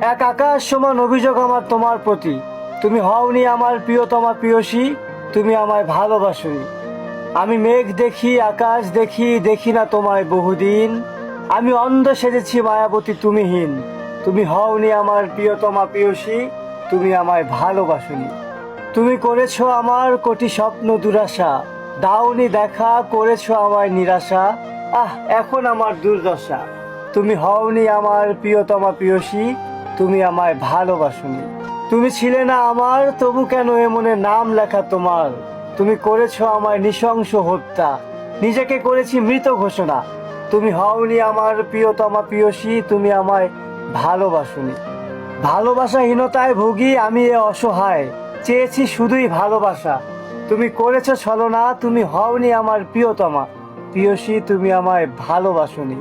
এক আকাশ সমান অভিযোগ আমার তোমার প্রতি। তুমি হওনি আমার প্রিয়তমা প্রিয়সী, তুমি আমায় ভালোবাসনি। আমি মেঘ দেখি, আকাশ দেখি দেখি না তোমায় বহুদিন। আমি অন্ধ সেজেছি মায়াবতী তুমিহীন। তুমি হওনি আমার প্রিয়তমা প্রিয়সী, তুমি আমায় ভালোবাসনি। তুমি করেছ আমার কোটি স্বপ্ন দুরাশা, দাওনি দেখা করেছ আমায় নিরাশা। আহ, এখন আমার দুর্দশা। তুমি হওনি আমার প্রিয়তমা প্রিয়সী তুমি আমায় ভালোবাসনি। তুমি ছিলে না আমার, তবু কেন এমনে নাম লেখা তোমার? তুমি করেছ আমায় নৃশংস হত্যা। নিজেকে করেছি মৃত ঘোষণা। তুমি হওনি আমার প্রিয়তমা প্রিয়সী, তুমি আমায় ভালোবাসনি। ভালোবাসাহীনতায় ভুগি আমি এ অসহায়। চেয়েছি শুধুই ভালোবাসা। তুমি করেছ ছলনা, তুমি হওনি আমার প্রিয়তমা। প্রিয়সী, তুমি আমায় ভালোবাসনি।